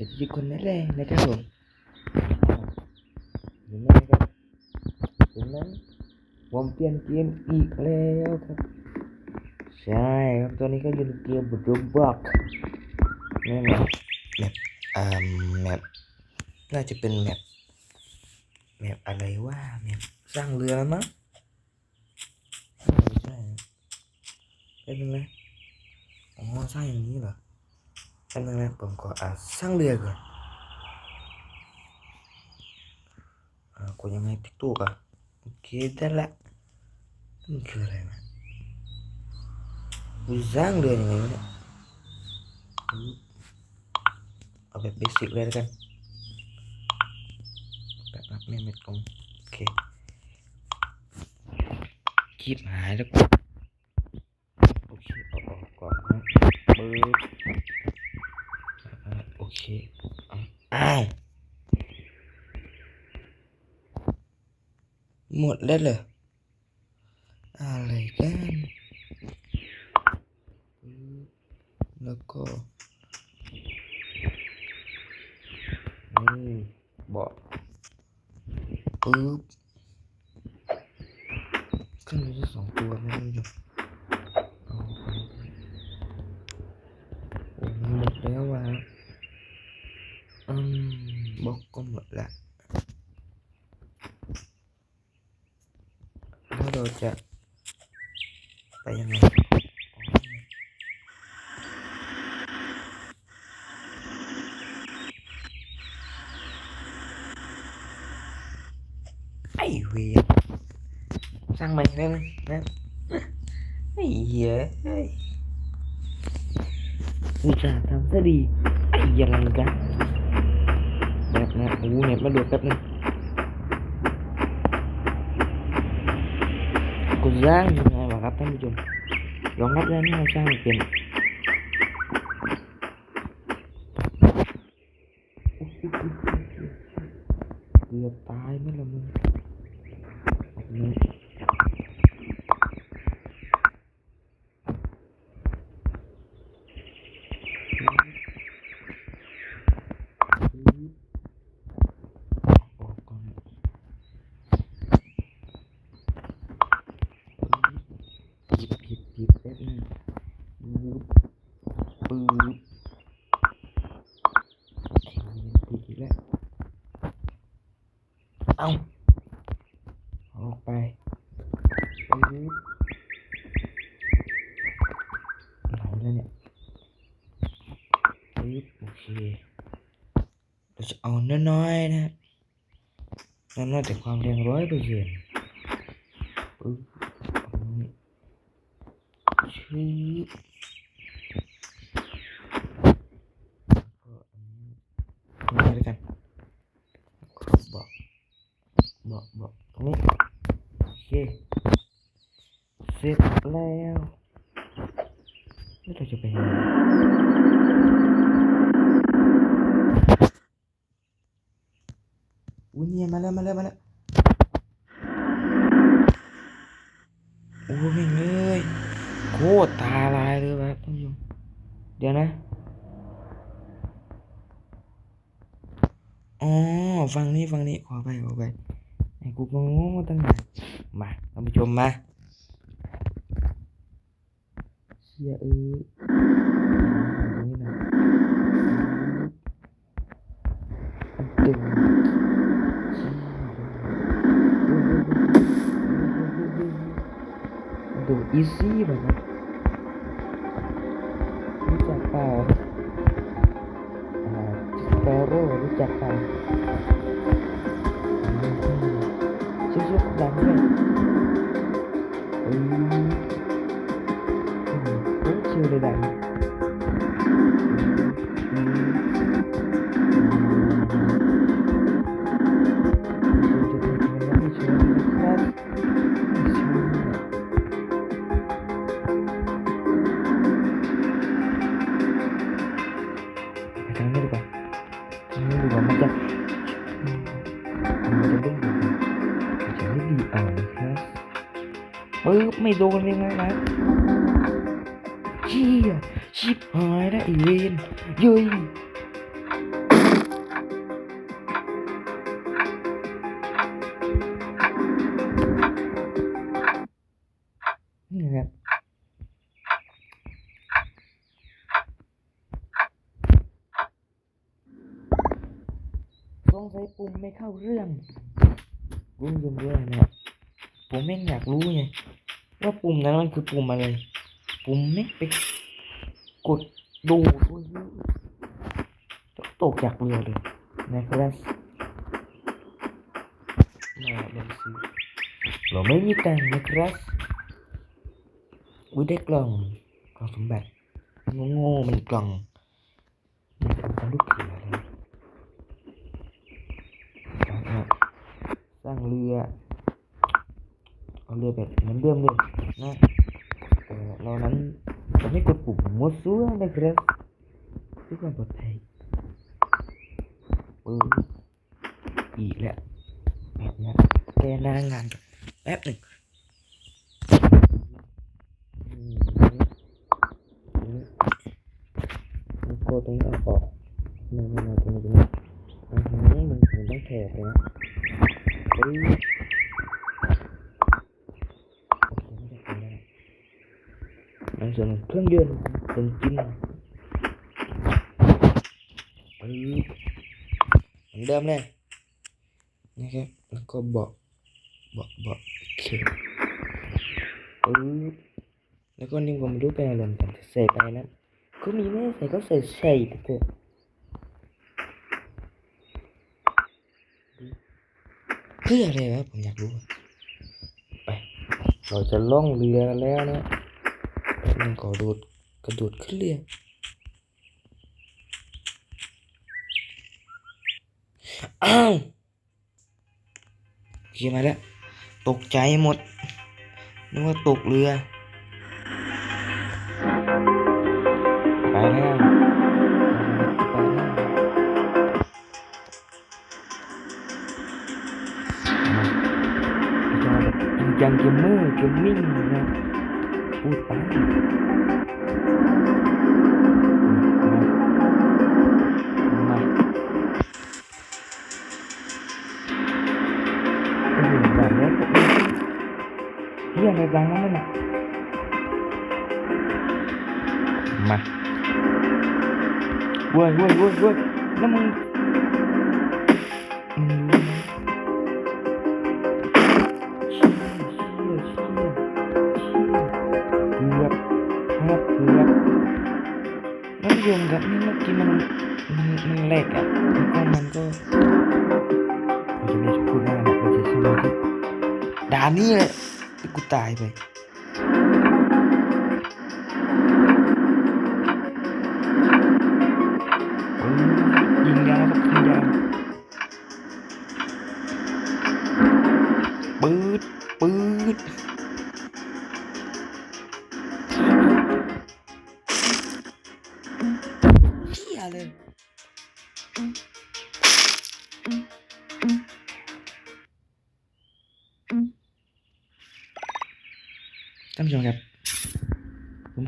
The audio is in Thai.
สวัสดีทุกคนนั่นแหละนะครับผมเห็นไหมครับเห็นไหมผมเปลี่ยนเกมอีกแล้วครับ ใช่ครับตอนนี้ก็อยู่ในเกมบุดบล็อกนี่แมปแมปอ่าแมปน่าจะเป็นแมปแมปอะไรว่าแมปสร้างเรือมั้งใช่เป็นไงอ๋อสร้างอย่างนี้เหรอ เป็นไงผมขออ่าสร้างเรือก่อนอ่ากดยังไงติ๊ หมดแล้วเหรออะไรกันแล้วก็นี่บอกปึ๊บขึ้นไปที่สองตัวนะท่านผู้ชม ไปยังไงอ๋อไอ้เวียสร้างใหม่ได้ไหมนะไอ้เหี้ยเอ้ยอุตส่าห์ทำซะดี ไอ้ยังไงกันแบบนะโอ้โหเน็ตมาดูแป๊บนึงกูสร้างยังไงวะ ครับท่านผู้ชมยอมรับแล้วนี่เราสร้างเป็นเกือบตายไหมล่ะมึงแบบนี้ออกก่อนหยิบหยิบหยิบแป๊บนึงปึ๊บปึ๊บไอ้เหี้ยติดอีกแล้ว เอาออกไปปึ๊บไหนแล้วเนี่ยปึ๊บโอเค เราจะเอาน้อยๆนะน้อยๆแต่ความแรงร้อยเปอร์เซ็นต์ปึ๊บเอานี่ชื่อก็อันนี้นี่แล้วกันบอก บอกบอกตรงนี้โอเคเสร็จแล้วแล้วเราจะไปยังไงอุ้ยเนี่ยมาแล้วมาแล้วมาแล้วโอ้แม่งเลยโคตรตาลายเลยครับท่านผู้ชมเดี๋ยวนะอ๋อฟังนี้ฟังนี้ขอไปขอไป ไอ้กูก็งงมาตั้งนานมาท่ เอ้ยโอ้โห ไม่โดนเลยนะครับเฮียชิบหายแล้วเอเวนยุยนี่ครับสงใช้ปุ่มไม่เข้าเรื่องรุ่มยุ่งด้วยนะผมแม่งอยากรู้ไง ว่าปุ่มนั้นมันคือปุ่มอะไร ปุ่มไม่ไปกดดูตัวนี้ตกจากเรือเลยนะครับมาเดินซื้อเราไม่มีตังค์นะครับอุ้ยได้กล่องกล่องสมบัติโง่ๆมันกล่องมันเป็นทำลูกเขย นะครับสร้างเรือ เอาเรือแบบเหมือนเดิมเลยนะแต่เรานั้นจะไม่กดปุ่มมัวซั่วนะครับเพื่อความปลอดภัยปืนอีกแล้วแบบนี้แกหน้างานก่อนแป๊บหนึ่งอืมตรงนี้ตรงนี้แล้วก็ตรงนี้เอาออกไม่ไม่ไม่ตรงนี้ตรงนี้อือหือมันมันต้องแถบเลยนะปึ๊บโอเคไม่ได้ผลแล้วใน ส่วนของเครื่องยนต์เป็นจิ้นปึ๊บเหมือนเดิมเลยนะครับแล้วก็บาะเบาะเบาะโอเคปึ๊บแล้วก็นี่ผมไม่รู้เป็นอะไรเหมือนกันแต่ใส่ไปนะก็มีไม่ใส่ก็ใส่ใส่ไปเถอะเพื่ออะไรวะผมอยากรู้ ไป เราจะล่องเรือแล้วนะ แป๊บนึงขอโดดกระโดดขึ้นเรืออ้าวโอเคมาแล้ว ตกใจหมด นึกว่าตกเรือ ไปแล้วไปแล้วจะแบบจริงจังเกมเมอร์เกมมิ่งนะ พูดไปมามาโอ้โหแท่านผู้ชมครับนี่เมื่อกี้มันมันมันแหลกอะแล้วก็มันก็เราจะไม่พูดมากนะเราจะสมาธิด่านี่แหละกูตายไปอืม ท่านผู้ชมครับผม